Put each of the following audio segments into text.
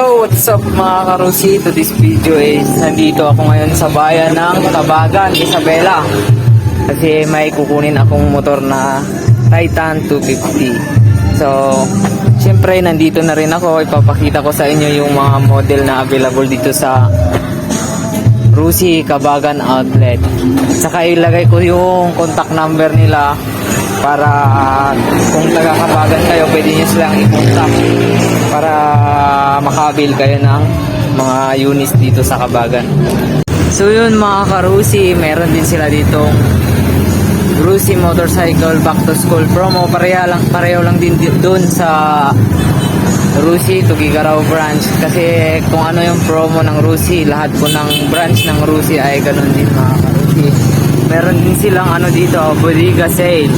So, what's up mga karusi? To this video is nandito ako ngayon sa bayan ng Tabagan, Isabela. Kasi may kukunin akong motor na Titan 250. So, syempre nandito na rin ako. Ipapakita ko sa inyo yung mga model na available dito sa Rusi Kabagan Outlet. Saka ilagay ko yung contact number nila para kung taga Kabagan kayo, pwede nyo silang i-contact para makabil kayo ng mga units dito sa Kabagan. So yun mga karusi, meron din sila dito. Rusi Motorcycle Back to School promo. Pareha lang, pareho lang din di- dun sa Rusi Tugigaraw branch. Kasi kung ano yung promo ng Rusi lahat po ng branch ng Rusi ay ganun din mga karusi. Meron din silang ano dito bodega sale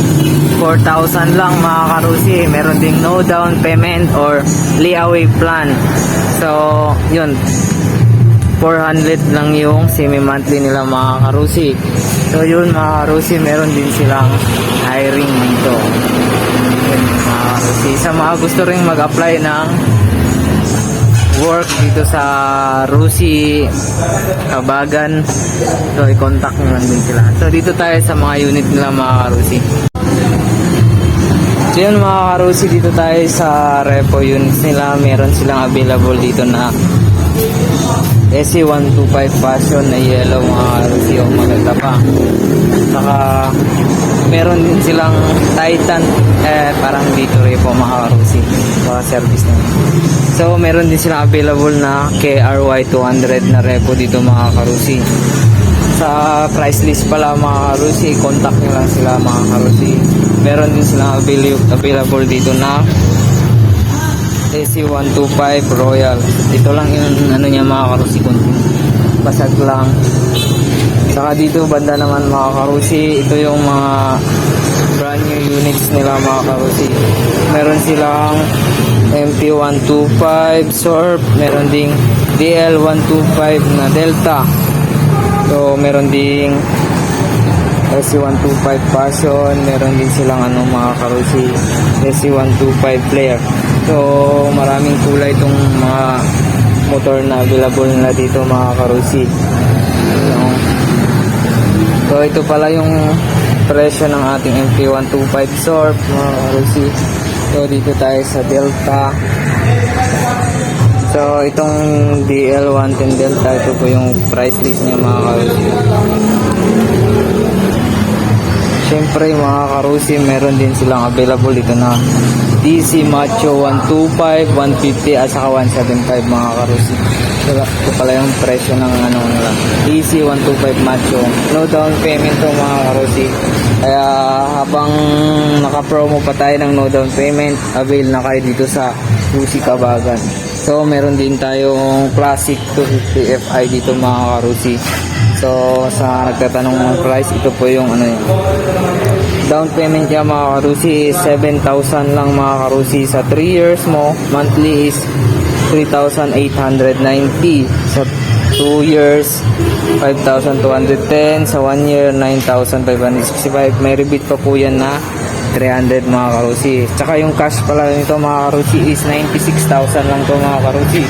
4,000 lang mga karusi meron ding no down payment or layaway plan so yun 400 lang yung semi-monthly nila mga karusi. So yun mga karusi, meron din silang hiring dito. Yun mga karusi. Sa mga gusto rin mag-apply ng work dito sa Rusi Kabagan so i-contact nyo lang din sila so dito tayo sa mga unit nila mga karusi so yun mga karusi dito tayo sa repo. Units nila meron silang available dito na SC125 Passion na yellow mga karusi o maganda pa. Saka meron din silang Titan. Eh parang dito rin po mga karusi mga service na. So meron din silang available na KRY 200 na repo dito mga karusi sa price list pala mga karusi contact nyo lang sila mga karusi meron din silang avail- available dito na AC125 Royal. Ito lang yung ano niya mga karusi kunti. Basag lang. Saka dito banda naman mga karusi, ito yung mga brand new units nila mga karusi. Meron silang MP125 Surf, meron ding DL125 na Delta. So meron ding SC125 Passion, meron din silang ano mga karusi, SC125 Player. So maraming kulay itong mga motor na available na dito mga karusi. So, so ito pala yung presyo ng ating MP125 Surf mga karusi. So dito tayo sa Delta. So itong DL110 Delta ito po yung price list niya mga karusi. Siyempre mga karusi, meron din silang available dito na DC Macho 125, 150 at saka 175 mga karusi. So, ito pala yung presyo ng ano nila. DC 125 Macho. No down payment to mga karusi. Kaya habang naka-promo pa tayo ng no down payment, avail na kayo dito sa Rusi Kabagan. So meron din tayong Classic 250 Fi dito mga karusi. So, sa nagtatanong ng price, ito po yung ano yun. Down payment niya mga karusi is 7,000 lang mga karusi sa 3 years mo. Monthly is 3,890. Sa 2 years, 5,210. Sa 1 year, 9,565. May rebate pa po yan na 300 mga karusi. Tsaka yung cash pala nito mga karusi is 96,000 lang to mga karusi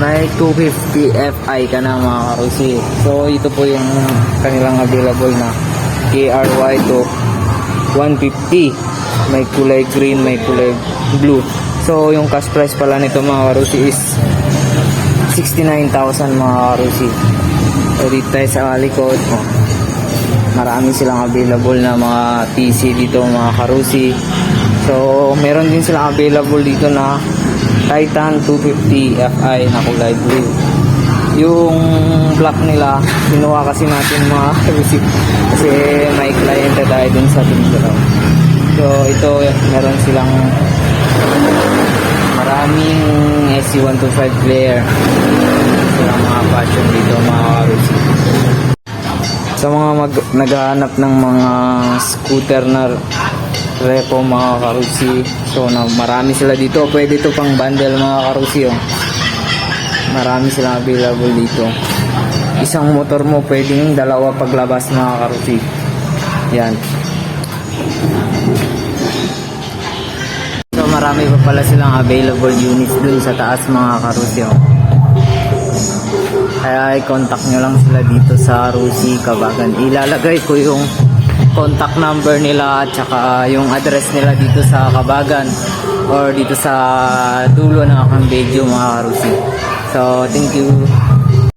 may 250 Fi ka na mga karusi. So ito po yung kanilang available na KRY to 150. May kulay green, may kulay blue. So yung cash price pala nito mga karusi is 69,000 mga karusi. So dito tayo sa likod. Oh. Marami silang available na mga TC dito mga karusi. So meron din silang available dito na Titan 250 Fi na kulay blue. Yung black nila, kinuha kasi natin mga receipt kasi may kliyente tayo dun sa Tindraw. So ito, meron silang maraming SC125 player. Silang mga passion dito mga receipt. Sa mga mag naghahanap ng mga scooter na repo mga karusi. So na marami sila dito. Pwede ito pang bundle mga karusi. Oh. Marami silang available dito. Isang motor mo pwedeng dalawa paglabas mga karusi. Yan. So marami pa pala silang available units dun sa taas mga karusyo. Kaya i-contact nyo lang sila dito sa Rusi Kabagan. Ilalagay ko yung contact number nila at saka yung address nila dito sa Kabagan or dito sa dulo ng aking video mga karusi. So, thank you.